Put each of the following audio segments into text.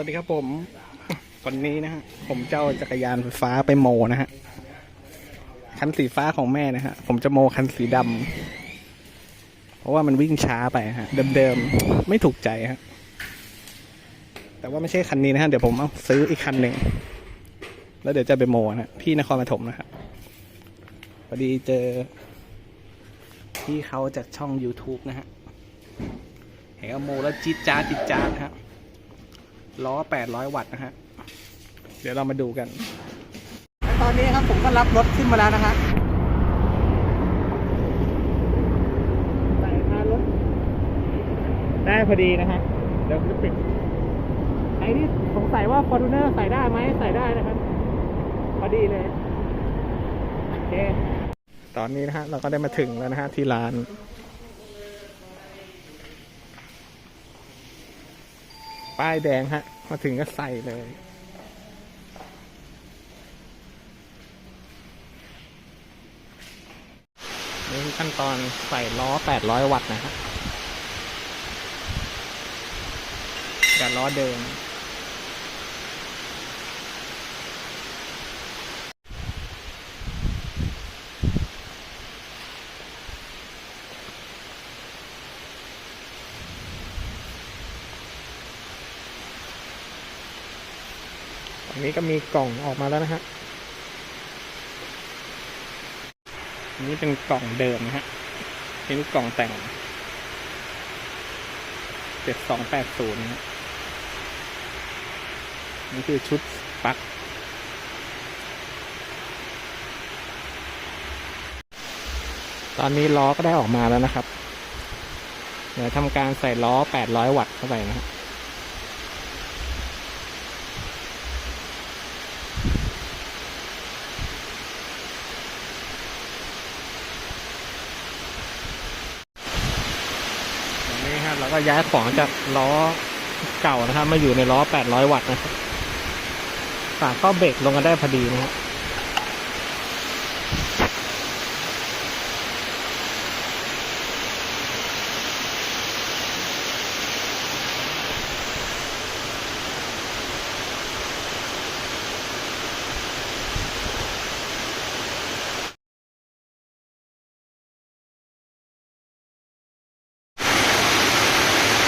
วัสดีครับผมวันนี้นะฮะผมเจ้าจักรยานไฟฟ้าไปโมนะฮะคันสีฟ้าของแม่นะฮะผมจะโมคันสีดำเพราะว่ามันวิ่งช้าไปฮะเดิมๆไม่ถูกใจฮะแต่ว่าไม่ใช่คันนี้นะฮะเดี๋ยวผมเอาซื้ออีกคันหนึ่งแล้วเดี๋ยวจะไปโมนะฮะที่นครปฐมนะครับพอดีเจอพี่เขาจากช่อง YouTube นะฮะเห็นว่โมแล้วจี๊ดจ้าจี๊ดจ้านะฮะ ล้อ 800 วัตต์นะฮะ เดี๋ยวเรามาดูกัน ตอนนี้ครับผมก็รับรถขึ้นมาแล้วนะฮะใส่พารถ ได้พอดีนะฮะ เดี๋ยวจะปิด ไอ้ที่สงสัยว่า f o r t u n e r ใส่ได้ไหมใส่ได้นะครับ พอดีเลย โอเค ตอนนี้นะฮะ เราก็ได้มาถึงแล้วนะฮะที่ร้าน ป้ายแดงฮะ มาถึงก็ใส่เลย นี่คือขั้นตอนใส่ล้อ 800 วัตต์นะครับแต่ล้อเดิม อันนี้ก็มีกล่องออกมาแล้วนะฮะอันนี้เป็นกล่องเดิมนะฮะอันนี้กล่องแต่งเจ็ดสองแปดศูนย์นะนี่คือชุดปลั๊กตอนนี้ล้อก็ได้ออกมาแล้วนะครับ เดี๋ยวทำการใส่ล้อ 800 วัตต์เข้าไปนะครับ แล้วก็ย้ายของจากล้อเก่านะครับ มาอยู่ในล้อ 800 วัตต์นะครับฝาเข้าเบรกลงกันได้พอดีนะครับ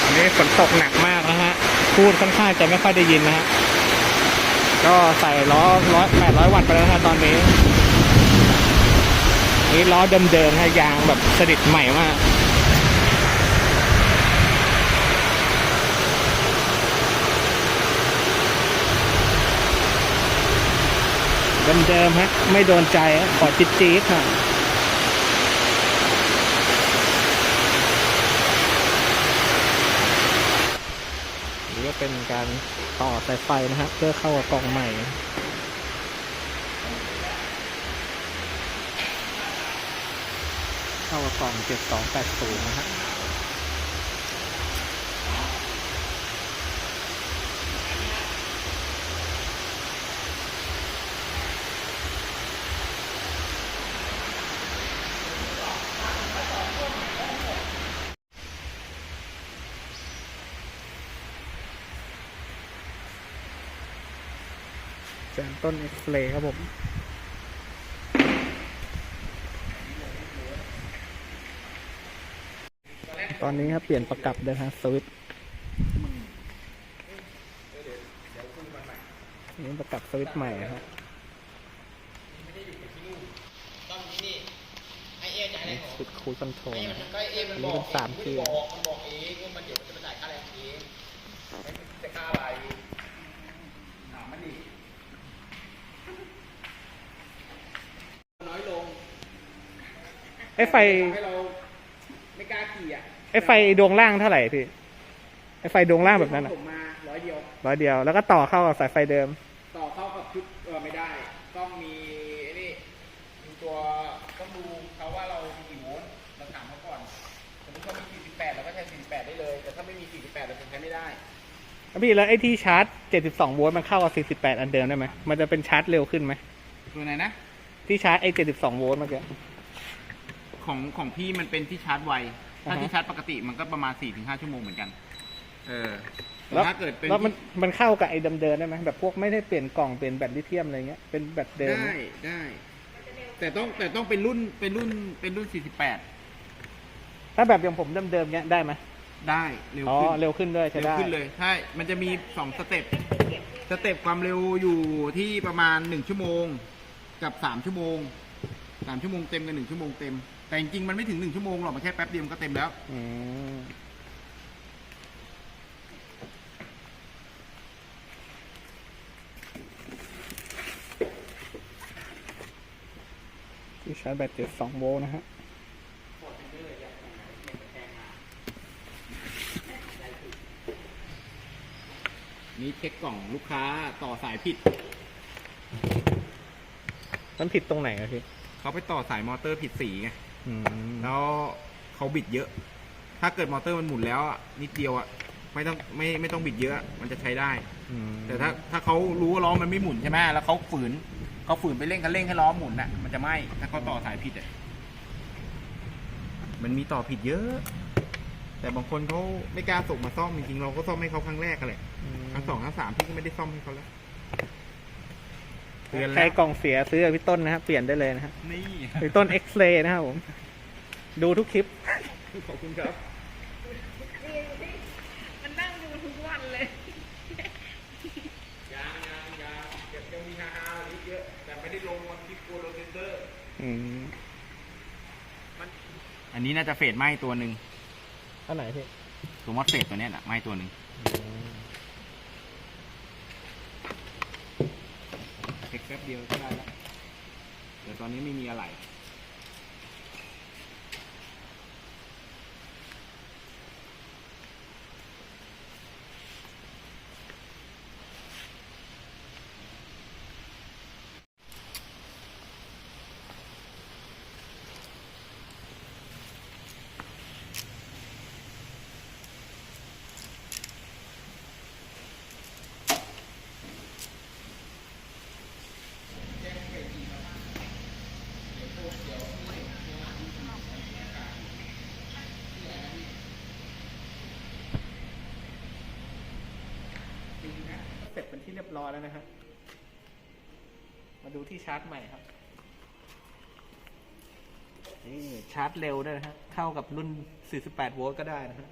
อันนี้ฝนตกหนักมากนะฮะ พูดค่อนข้าง จะไม่ค่อยได้ยินนะฮะก็ใส่ล้อร้อยแปดร้อยวัตต์ไปแล้วนะฮะตอนนี้ นี่ล้อเดิมๆฮะยางแบบสนิทใหม่มากเดิมๆฮะไม่โดนใจขอจิ๊ดจี๊ดๆฮะ หรือว่า เป็นการต่อสายไฟนะฮะเพื่อเข้ากับกล่องใหม่เข้ากับกล่อง 7280 นะฮะแสน ต้นเอ็กซ์เลย์ครับผมตอนนี้ครับเปลี่ยนประกับเลยฮะสวิตนี่ประกับสวิตใหม่ฮะต้องนี่ไอเอจ่ายแรนี่งของชุดคูลคอนโทรลนะมันฮะก็ไอเอมันอันบนี้อกเป็นสามเกียร์ บอกมันบอกเองว่ามันเดี๋ยวมันจะมาจ่ายค่าแรงเองจะค่าอะไรถามมันดิน้อยลง ไอ้ไฟ ให้เราไม่กล้าขี่อะไอ้ไฟดวงล่างเท่าไหร่พี่ ไอ้ไฟดวงล่างแบบนั้นอะผมมาร้อยเดียว ร้อยเดียว แล้วก็ต่อเข้ากับสายไฟเดิม ต่อเข้ากับชุดเออไม่ได้ ต้องมีไอ้นี่ดูตัวต้องดูเขาว่าเรามีกี่โวลต์เราถามเขาก่อนสมมติเขามี 48 เราก็ใช้ 48 ได้เลย แต่ถ้าไม่มี 48 เราจะใช้ไม่ได้ แล้วพี่แล้วไอ้ที่ชาร์จ 72 โวลต์มันเข้ากับ48 อันเดิมได้ไหมมันจะเป็นชาร์จเร็วขึ้นไหมตัวไหนนะ ที่ชาร์จไอ้ 72 โวลต์เมื่อกี้ ของของพี่มันเป็นที่ชาร์จไว ถ้าอ่าฮะที่ชาร์จปกติมันก็ประมาณ4-5ชั่วโมงเหมือนกันแต่เออแล้วถ้าเกิดเป็นแล้วมันมันเข้ากับไอ้เดิมๆได้ไหมแบบพวกไม่ได้เปลี่ยนกล่องเปลี่ยนแบตลิเธียมอะไรเงี้ยเป็นแบตเดิมได้ได้ แต่ต้องแต่ต้องเป็นรุ่นเป็นรุ่นเป็นรุ่น48ถ้าแบบอย่างผมเดิมๆเนี้ยได้ไหมได้เร็วอ๋อขึ้นเร็วขึ้นด้วยใช่เร็วได้ขึ้นเลยใช่มันจะมีสองสเต็ปสเต็ปความเร็วอยู่ที่ประมาณหนึ่งชั่วโมง กับสามชั่วโมงสามชั่วโมงเต็มกับหนึ่งชั่วโมงเต็ม แต่จริงๆมันไม่ถึงหนึ่งชั่วโมงหรอกมันแค่แป๊บเดียวมันก็เต็มแล้ว อืมที่ชาร์จแบต72โวลต์นะฮะ นี่เช็คกล่องลูกค้าต่อสายผิด มันผิดตรงไหนอะพี่ เขาไปต่อสายมอเตอร์ผิดสีไง อืมแล้วเขาบิดเยอะ ถ้าเกิดมอเตอร์มันหมุนแล้วอะนิดเดียวอะไม่ต้องไม่ไม่ต้องบิดเยอะ มันจะใช้ได้ อืมแต่ถ้าถ้าเขารู้ว่าล้อมันไม่หมุนใช่ไหมแล้วเขาฝืนเขาฝืนไปเร่งคันเร่งให้ล้อหมุนน่ะมันจะไหมถ้าเขาต่อสายผิดอะมันมีต่อผิดเยอะ แต่บางคนเขาไม่กล้าส่งมาซ่อมจริงๆเราก็ซ่อมให้เขาครั้งแรกกันแหละครั้งสองครั้งสามพี่ก็ไม่ได้ซ่อมให้เขาแล้ว เตือนใครแล้วกล่องเสียซื้อกับพี่ต้นนะครับเปลี่ยนได้เลยนะฮะนี่พี่ต้นเอ็กซเรย์นะครับผม ดูทุกคลิป ขอบคุณครับมันนั่งดูทุกวันเลย ยางยางยางเก็บยังมีฮาฮาๆนิดเยอะแต่ไม่ได้ลงวันที่โกโลเซนเตอร์ อืมอันนี้น่าจะเฟดไหมตัวหนึ่งอันไหนพี่ ตัวมอสเฟดตัวเนี้ยน่ะไหมตัวหนึ่งเช็คแป๊บเดียวก็ได้แล้วแต่ตอนนี้ไม่มีอะไร ที่เรียบร้อยแล้วนะครับมาดูที่ชาร์จใหม่ครับนี่ชาร์จเร็วด้วยนะฮะเข้ากับรุ่น 48 โวลต์ก็ได้นะฮะ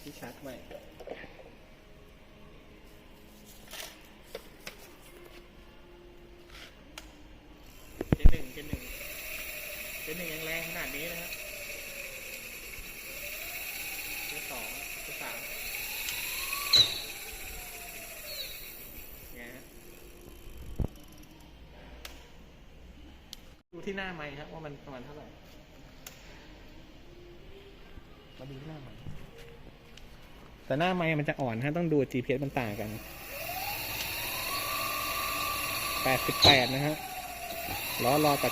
ที่ชาร์จใหม่เจนหนึ่งเจนหนึ่งเจนหนึ่งยังแรงขนาดนี้นะฮะเจนสองเจนสาม ไงฮะดู ที่หน้าไม้ครับว่ามันประมาณเท่าไหร่มาดูที่หน้าไม้แต่หน้าไม้มันจะอ่อนฮะต้องดู GPS มันต่างกัน 88 นะฮะล้อรอ 88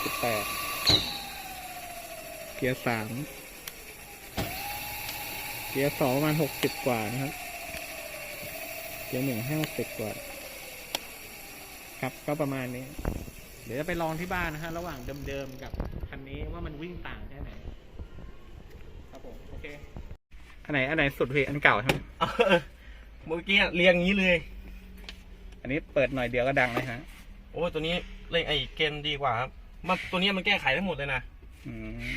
เกียร์สามเกียร์สองประมาณ 60 กว่านะครับ เกียร์หนึ่งห้าสิบกว่า ครับก็ประมาณนี้ เดี๋ยวจะไปลองที่บ้านนะฮะ ระหว่างเดิมๆกับคันนี้ว่ามันวิ่งต่างแค่ไหน ครับผม โอเค อันไหน อันไหนสุดพี่อันเก่าใช่ไหมเออเมื่อกี้เรียงอย่างนี้เลย อันนี้เปิดหน่อยเดียวก็ดังเลยฮะ โอ้ยตัวนี้เล่นไอ้เกมดีกว่าครับมันตัวนี้มันแก้ไขได้หมดเลยนะ อืม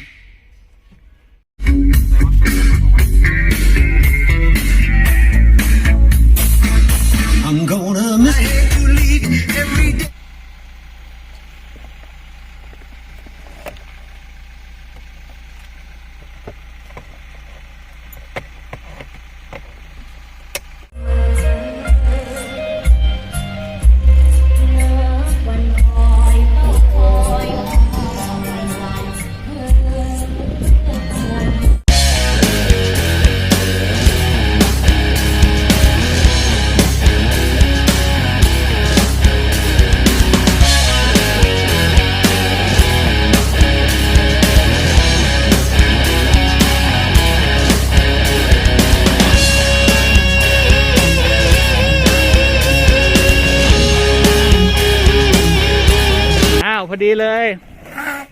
เลย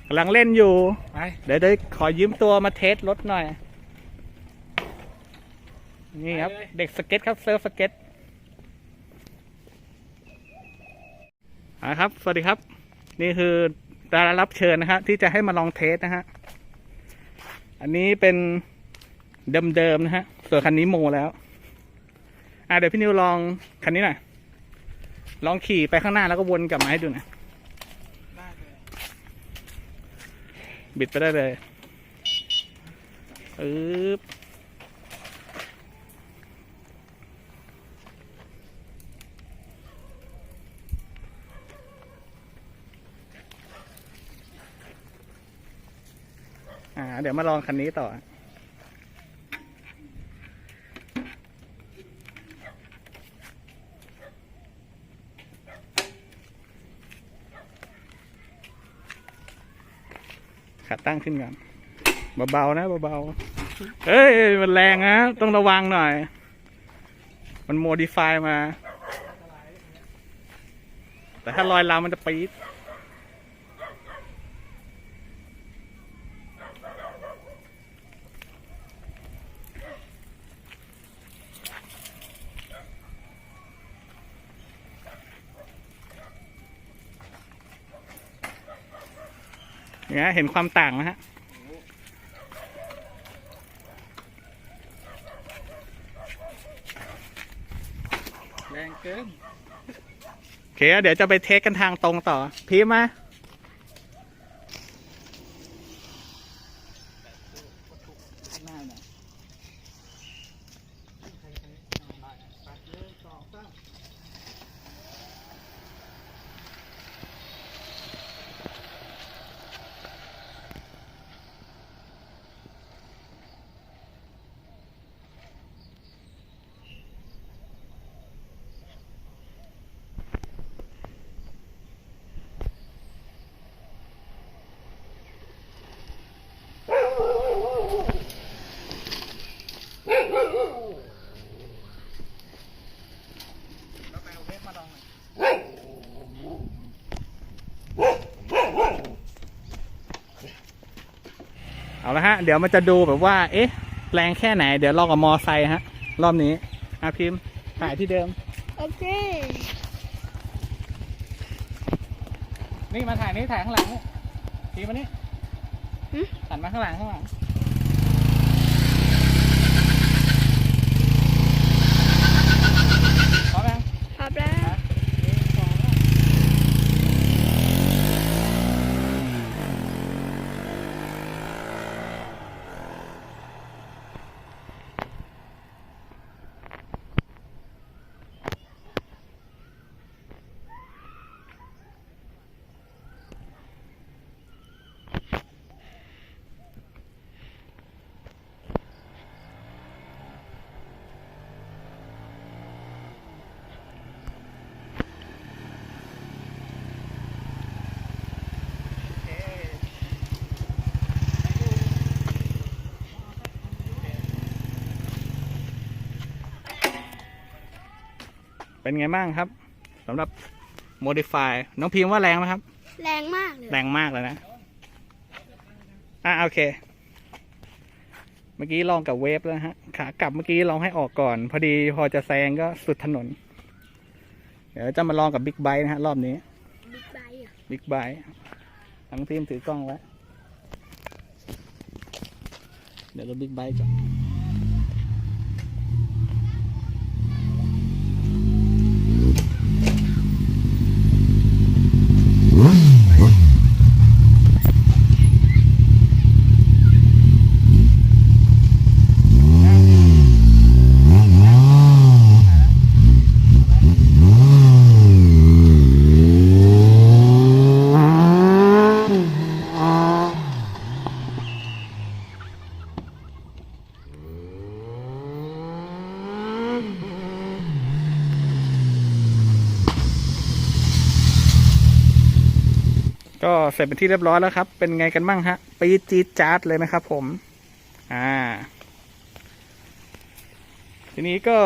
กำลังเล่นอยู่ไปเดี๋ยวเดี๋ยวขอยืมตัวมาเทสรถหน่อย นี่ครับ เด็กสเก็ตครับเซิร์ฟสเก็ตอ่าครับ สวัสดีครับ นี่คือดารารับเชิญนะฮะที่จะให้มาลองเทสนะฮะ อันนี้เป็นเดิมๆนะฮะ ส่วนคันนี้โมแล้ว อ่าเดี๋ยวพี่นิวลองคันนี้หน่อย ลองขี่ไปข้างหน้าแล้วก็วนกลับมาให้ดูหน่อย บิดไปได้เลยอึ๊บอ่า เดี๋ยวมาลองคันนี้ต่อ ขาตั้งขึ้นก่อนเบาๆนะเบาๆเฮ้ยมันแรงนะต้องระวังหน่อย มันโมดิฟายมา แต่ถ้าลอยลามันจะปี๊ด เนี่ยเห็นความต่างนะฮะแรงเกินโอเคเดี๋ยวจะไปเทสกันทางตรงต่อ พีมมา เอาละฮะเดี๋ยวมันจะดูแบบว่า เอ๊ะ แรงแค่ไหน เดี๋ยวลองกับมอไซค์ฮะ รอบนี้อาพิมพ์ถ่ายที่เดิม โอเค นี่มาถ่ายนี่ถ่ายข้างหลังนี่พีมมานี่หึหันมาข้างหลังข้างหลัง เป็นไงบ้างครับสำหรับ Modify น้องพิมพ์ว่าแรงไหมครับ แรงมากเลย แรงมากเลยนะ อะโอเค เมื่อกี้ลองกับเวฟแล้วนะฮะ ขากลับเมื่อกี้ลองให้ออกก่อน พอดีพอจะแซงก็สุดถนน เดี๋ยวจะมาลองกับบิ๊กไบค์นะฮะ รอบนี้ บิ๊กไบค์อะบิ๊กไบค์ทั้งทีมถือกล้องไว้เดี๋ยวเราบิ๊กไบค์ก่อน ก็เสร็จเป็นที่เรียบร้อยแล้วครับ เป็นไงกันบ้างฮะปีจี๊ดจ๊าดเลยนะครับผม อ่า ทีนี้ก็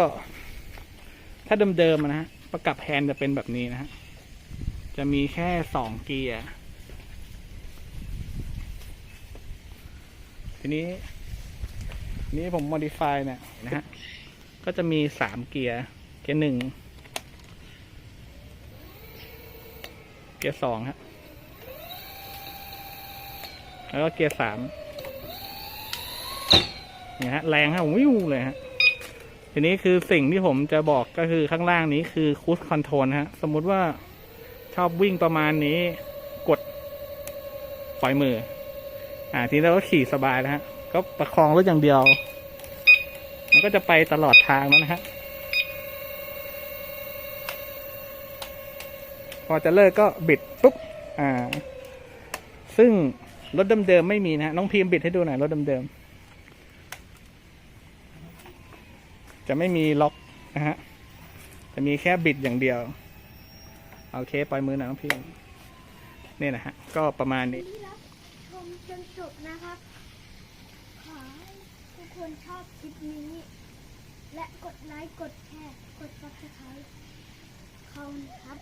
ถ้าเดิมๆนะฮะ ประกับแฮนจะเป็นแบบนี้นะฮะ จะมีแค่สองเกียร์ ทีนี้ นี้ผม modify เนี่ยนะฮะ ก็จะมีสามเกียร์ เกียร์หนึ่ง เกียร์สองฮะ แล้วก็เกียร์สามเนี่ยฮะแรงฮะวิวเลยฮะทีนี้คือสิ่งที่ผมจะบอกก็คือข้างล่างนี้คือคูสคอนโทรลฮะ สมมุติว่าชอบวิ่งประมาณนี้กดปล่อยมือ อ่า ทีนี้เราก็ขี่สบายแล้วฮะ ก็ประคองรถอย่างเดียว มันก็จะไปตลอดทางแล้วนะฮะ พอจะเลิกก็บิดปุ๊บ อ่า ซึ่ง รถเดิมๆไม่มีนะน้องพิมพ์บิดให้ดูหน่อยรถเดิมๆจะไม่มีล็อกนะฮะจะมีแค่บิดอย่างเดียวโอเคปล่อยมือหน่อยน้องพิมพ์นี่นะฮะก็ประมาณนี้ที่รับชมจนจบนะครับขอให้ทุกคนชอบคลิปนี้ และกดไลค์กดแชร์กด subscribe ขอบคุณครับ